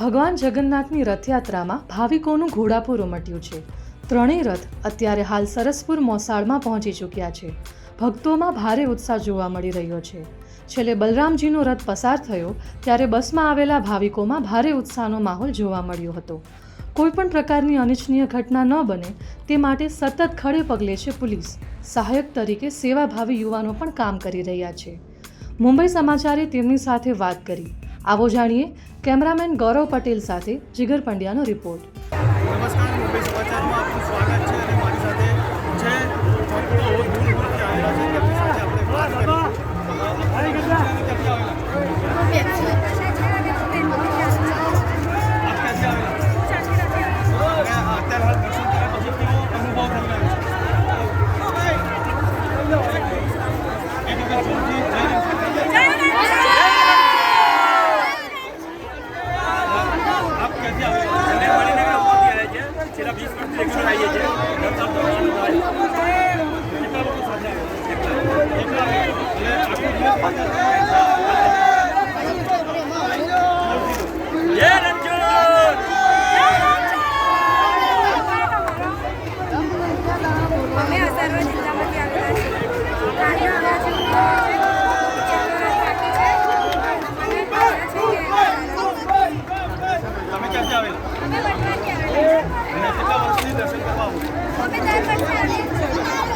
ભગવાન જગન્નાથની રથયાત્રામાં ભાવિકોનું ઘોડાપુર ઉમટ્યું છે. ત્રણેય રથ અત્યારે હાલ સરસપુર મોસાળમાં પહોંચી ચૂક્યા છે. ભક્તોમાં ભારે ઉત્સાહ જોવા મળી રહ્યો છે. છેલ્લે બલરામજીનો રથ પસાર થયો ત્યારે બસમાં આવેલા ભાવિકોમાં ભારે ઉત્સાહનો માહોલ જોવા મળ્યો હતો. કોઈપણ પ્રકારની અનિચ્છનીય ઘટના ન બને તે માટે સતત ખડે પગલે છે પોલીસ. સહાયક તરીકે સેવાભાવી યુવાનો પણ કામ કરી રહ્યા છે. મુંબઈ સમાચારે તેમની સાથે વાત કરી. આવો જાણીએ કેમેરામેન ગૌરવ પટેલ સાથે જીગર પંડ્યાનો રિપોર્ટ.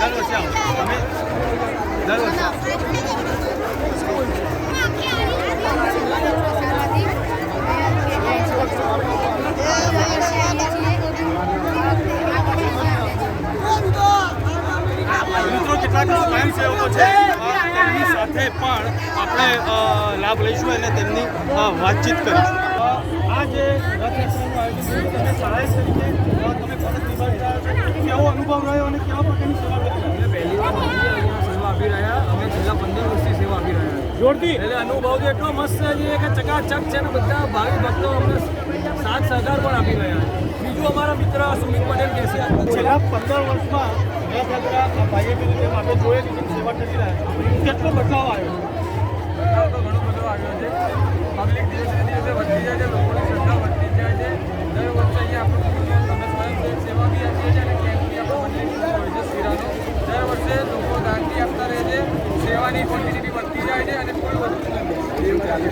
દર વર્ષે આવો તમે દર વર્ષે મિત્રો કેટલાક સ્વયંસેવકો છે? અ, તેમની સાથે પણ આપણે લાભ લઈશું અને તેમની વાતચીત કરીશું. આ જે રથયાત્રાનું આયોજન તમે સહાયક તરીકે કેવો અનુભવ રહ્યો અને કેવા પ્રકારની સેવા કરી પહેલી વાર સેવા આપી રહ્યા અમે છેલ્લા પંદર વર્ષથી સેવા આપી રહ્યા જોરથી એટલે અનુભવ તો એટલો મસ્ત છે કે ચકાચક છે ને બધા ભાવિ ભક્તો અમને સાથ સહકાર પણ આપી રહ્યા છે. બીજું અમારા મિત્ર સુમિત પટેલ કહેશે છેલ્લા પંદર વર્ષમાં રથયાત્રા આ ભાઈએ કીધું તેમ આપણે જોયેલી જેમ સેવા કરી રહ્યા કેટલો બદલાવ આવ્યો? ઘણો બધો આવ્યો છે. પબ્લિક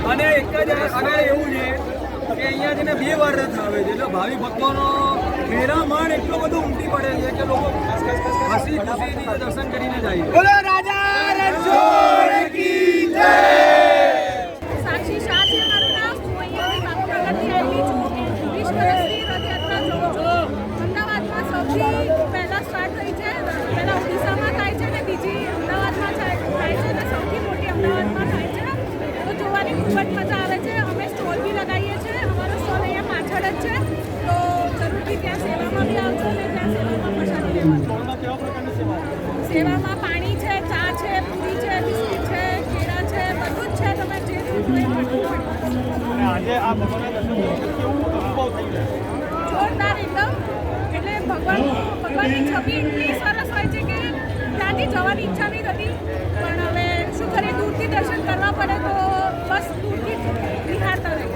અને એક જ અને એવું છે કે અહીંયા છે ને બે વાર રથ આવે છે. એટલે ભાવિ ભક્તોનો મેરામણ એટલો બધો ઉમટી પડે છે કે લોકો હસી ખુશીથી દર્શન કરીને જાય છે સાક્ષી શાહ છે મારું નામ હું અહીંયાથી બાપુનગરથી આવેલી છું વીસ વર્ષથી રથયાત્રા જોઉં છું અમદાવાદમાં સૌથી પહેલાં સ્ટાર્ટ થઈ છે પહેલાં ઓડિશામાં થાય છે ને બીજી અમદાવાદમાં થાય થાય છે અને સૌથી મોટી અમદાવાદમાં થાય છે તો જોવાની ખૂબ જ મજા આવે છે અમે સ્ટોલ બી લગાવીએ છીએ અમારો સ્ટોલ અહીંયા પાછળ જ છે તો જરૂરથી ત્યાં સેવામાં બી આવજો અને ત્યાં સેવામાં પ્રસાદી લેવાનું સ્ટોલમાં કેવા પ્રકારની સેવા આપો? સેવામાં પાણી છે ચા છે પૂરી છે બિસ્કિટ છે કેળા છે બધું જ છે તમે જે આજે આ જોરદાર એકદમ. એટલે ભગવાન ભગવાનની છબી એટલી સરસ હોય છે કે ત્યાંથી જવાની ઈચ્છા નહીં થતી પણ હવે શું કરીએ દૂરથી દર્શન કરવા પડે તો બસ દૂરથી જ નિહાળતા રહીએ